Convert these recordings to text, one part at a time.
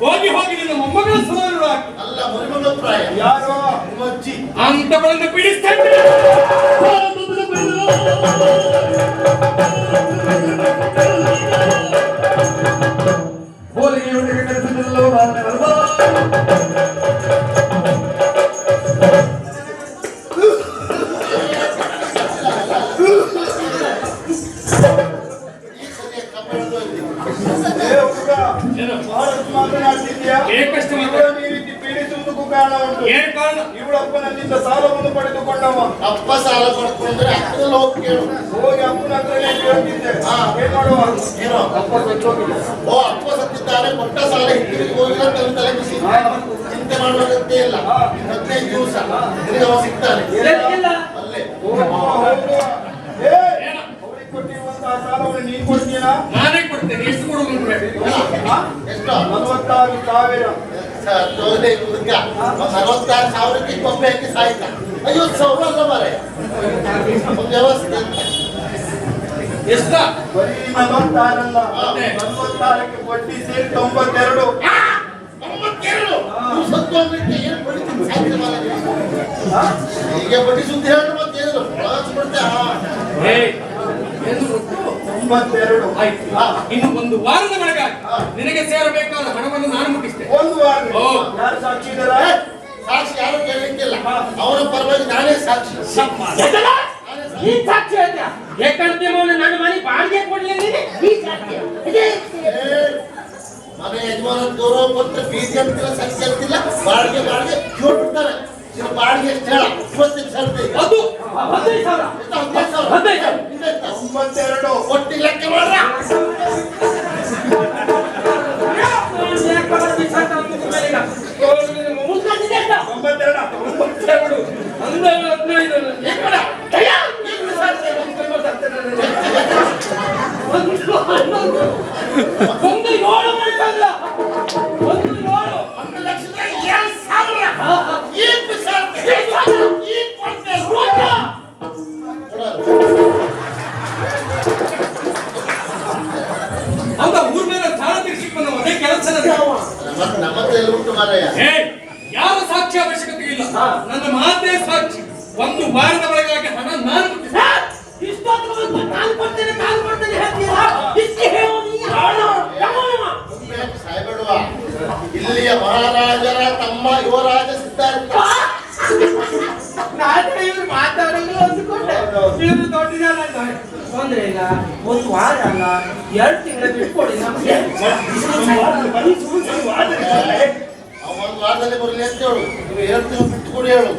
ಪ್ರಾಯ ಹೋಗಿ ನಿನ್ನ ಮೊಮ್ಮಗನ ಅಂತಗಳನ್ನು ಬಿಡಿಸ್ತೇನೆ ಹೋಲಿಗೆ ಹುಡುಗಿ ಕರೆಸಿದಲ್ಲೋ ನಾನು ಬರುವ. ಈ ಸರಿ ಕಬ್ಬಣದ್ದು ಇಲ್ಲಿ. ಏ ಇವಳನ್ನು ಈ ರೀತಿ ಪೀಡಿಸುವುದಕ್ಕೂ ಕಾರಣ ಉಂಟು ಏನ್ ಕಾರಣ? ಇವಳಪ್ಪನಲ್ಲಿಂದ ಸಾಲವನ್ನು ಪಡೆದುಕೊಂಡವ. ಅಪ್ಪ ಸಾಲ ಪಡ್ಕೊಂಡ್ರೆ ಅಕ್ಕನಲ್ಲಿ ಹೋಗಿ ಕೇಳು. ಹೋಗಿ ಅಪ್ಪನ ಹತ್ರನೇ ಕೇಳ್ತಿದ್ದೆ. ಹಾ. ಏನ್ ಮಾಡುವ? ಏನೋ? ಅಪ್ಪ ಸತ್ತೋಗಿಲ್ಲ ಓ ಅಪ್ಪ ಸತ್ತಿದ್ದಾರೆ. ಕೊಟ್ಟ ಸಾಲ ಹಿಂತಿರುಗಿ ಹೋಗಿಲ್ಲ ತಲೆ ತಲೆ ಬಿಸಿ ಚಿಂತೆ ಮಾಡುವಂತೆ ಇಲ್ಲ. ಹದಿನೈದು ದಿವಸ ನಿನಗೆ ಅವ ಸಿಗ್ತಾನೆ. ಅಲ್ಲೇ. ಕೊಟ್ಟಿರುವಂತಹ ಸಾಲವನ್ನು ನೀನ್ ಕೊಡ್ತೀಯಾ? ನಾನೇ ಕೊಡ್ತೇನೆ. ಎಷ್ಟು ಹೇಳಿ. ಎಷ್ಟು ನಲವತ್ತಾರು ಸಾವಿರ. ತೋದೆ ಹುಡುಗ ನಲವತ್ತಾರು ಸಾವಿರಕ್ಕೆ ಕೊಂಬೆ ಹಾಕಿ ಸಾಯ್ತ. ಐವತ್ತು ಸಾವಿರ ಅಲ್ಲ ಮಾರೆ ವ್ಯವಸ್ಥೆ ಎಷ್ಟ? ಬರೀ ನಲವತ್ತಾರಲ್ಲ? ನಲವತ್ತಾರಕ್ಕೆ ಬಡ್ಡಿ ಸೇರಿ ತೊಂಬತ್ತೆರಡು. ಏನು ಬಡಿತೀನಿ ಈಗ ಬಡ್ಡಿ ಸುದ್ದಿ ಹೇಳಿ ಮತ್ತೇನು? ತೊಂಬತ್ತೆರಡು ಆಯ್ತು. ಇನ್ನು ಒಂದು ವಾರದ ಒಳಗಾಗಿ ನಿನಗೆ ಸೇರಬೇಕಾದ ಹಣವನ್ನು ನಾನು ಮುಟ್ಟಿಸಿದೆ ಒಂದು ವಾರ ಯಾರು ಸಾಕ್ಷಿ ಇದ್ದಾರಾ? ಸಾಕ್ಷಿ ಯಾರು ಕೇಳಲಿಕ್ಕಿಲ್ಲ ಅವರ ಪರವಾಗಿ ನಾನೇ ಸಾಕ್ಷಿ? ಈ ಸಾಕ್ಷಿ. ಹೇಳ್ತೀಯ? ಏಕಂತೆ ನನ್ನ ಮನೆ ಬಾಡಿಗೆ? ಈ ಸಾಕ್ಷಿ. ಮನೆ ಯಜಮಾನ ಗೌರವ ಅಂತಿಲ್ಲ ಅಂತಿಲ್ಲ. ಬಾಡಿಗೆ ಬಾಡಿಗೆ. ಬಿಡ್ತಾರೆ. ಇನ್ನು ಬಾಡಿಗೆ ಎಷ್ಟು ಹೇಳ? ಇವತ್ತಿನ ಸರ್ತಿ ಅದು ಹದಿನೈದು ಸಾವಿರ. ಹದಿನೈದು ಸಾವಿರ. ಒಂದು ಏಳು ಮಾಡ್ಕೊಂಡ್ರ. ಒಂದು ಏಳು. ಒಂದು ಲಕ್ಷದ ಏಳು ಸಾವಿರ ಏನ್ ಬಿಸಾಡ್ದೆ? ಈ ಸಾವಿರ. ಏನ್ ಕೊಡ್ತೆ? ಕೊಟ್ಟ. ಕೊಡಲ್ಲ. ಹೌದಾ ಊರ್ ಮೇಲೆ ತಾಳ ಅದೇ ಕೆಲಸ ಸಾಕ್ಷಿ ಅವಶ್ಯಕತೆ ಇಲ್ಲ ನನ್ನ ಮಾತೇ ಸಾಕ್ಷಿ ಒಂದು ವಾರದ ಒಳಗಾಗಿ ಹಣ ನಾನು ಇಲ್ಲಿಯ ಮಹಾರಾಜರ ತಮ್ಮ ಯುವರಾಜ ಸಿದ್ಧಾರ್ಥ. ನಾನು ಇವ್ರು ಮಾತಾಡಿದ್ರು ಅಂದ್ಕೊಂಡೆ. ಇವ್ರು ದೊಡ್ಡ ಜನ ಇದ್ದಾರೆ. ತೊಂದ್ರೆ ಇಲ್ಲ. ಒಂದು ವಾರ ಅಲ್ಲ ಎರಡು ತಿಂಗಳ ಬಿಟ್ಕೊಡಿ ನಮ್ಗೆ. ಒಂದು ವಾರದಲ್ಲಿ ಬರಲಿ ಅಂತ ಹೇಳು. ನೀವು ಎರಡು ತಿಂಗಳು ಕೊಡಿ ಹೇಳು.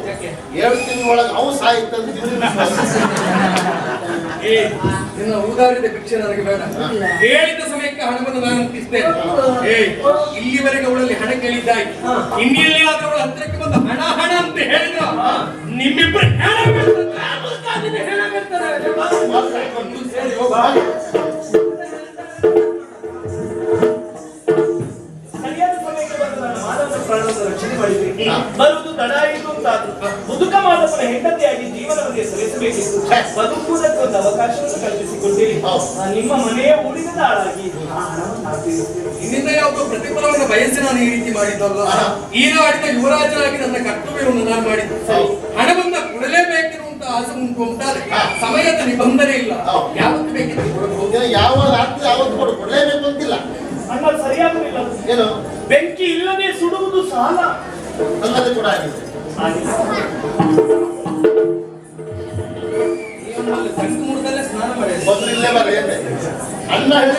ಏಳು ತಿಂಗಳೊಳಗೆ ಅವು ಸಾಯ್ತಂತ ಏ ನಿನ್ನ ಊದಾರಿದ ಭಿಕ್ಷೆ ನನಗೆ ಬೇಡ. ಹೇಳಿದ ಸಮಯಕ್ಕೆ ಹಣವನ್ನು ನಾನು ಮುಟ್ಟಿಸ್ತೇನೆ ಏ ಇಲ್ಲಿವರೆಗೆ ಅವಳಲ್ಲಿ ಹಣ ಕೇಳಿದ್ದಾಯಿ ಇನ್ನೆಲ್ಲಿ ಆದ್ರೆ ಅವಳ ಹತ್ರಕ್ಕೆ ಬಂದು ಹಣ ಹಣ ಅಂತ ಹೇಳಿದ್ರ ನಿಮ್ಮಿಬ್ಬರು ಹಣ ನನ್ನ ಮಾನವನ ಪ್ರಾಣವನ್ನು ರಕ್ಷಣೆ ಮಾಡಿದ್ರಿ ಬರುವುದು ತಡ ಆಯಿತು ಅಂತಾದ್ರು ಮುದುಕ ಮಾದಪ್ಪನ ಹೆಂಡತಿಯಾಗಿ ಜೀವನವನ್ನು ಸಲ್ಲಿಸಬೇಕಿತ್ತು. ಬದುಕುವುದಕ್ಕೆ ಒಂದು ಅವಕಾಶವನ್ನು ಕಲ್ಪಿಸಿಕೊಂಡಿರಿ ನಿಮ್ಮ ಮನೆಯ ಉಳಿದ ತೀರಿಸ್ತೇನೆ. ನಿನ್ನಿಂದ ಯಾವುದೋ ಪ್ರತಿಫಲವನ್ನು ಬಯಸಿ ನಾನು ಈ ರೀತಿ ಮಾಡಿದ್ದಲ್ಲ. ಈಗ ಆಡಿದ ಯುವರಾಜನಾಗಿ ನನ್ನ ಕರ್ತವ್ಯವನ್ನು ನಾನು ಮಾಡಿದ್ದು. ಹಣವನ್ನ ಕೊಡಲೇಬೇಕಿರುವಂತಹ ಆಸೆ ಉಂಟು ಅಂತಾದ್ರೆ ಸಮಯದ ನಿಬಂಧನೆ ಇಲ್ಲ. ಹೌದು. ಯಾವತ್ತು ಬೇಕಿತ್ತು? ಯಾವ ರಾತ್ರಿ ಯಾವತ್ತು ಕೊಡು ಕೊಡಲೇಬೇಕು ಅಂತಿಲ್ಲ ಅಣ್ಣ ಸರಿಯಾಗುವುದಿಲ್ಲ ಏನು ಬೆಂಕಿ ಇಲ್ಲದೆ ಸುಡುವುದು ಸಾಲ ನನ್ನದು ಕೂಡ ಆಗಿದೆ. ಸ್ನಾನ ಮೊದಲು ಇಲ್ಲೇ ಬರ್ರಿ ಅಣ್ಣ ಹೇಳಿ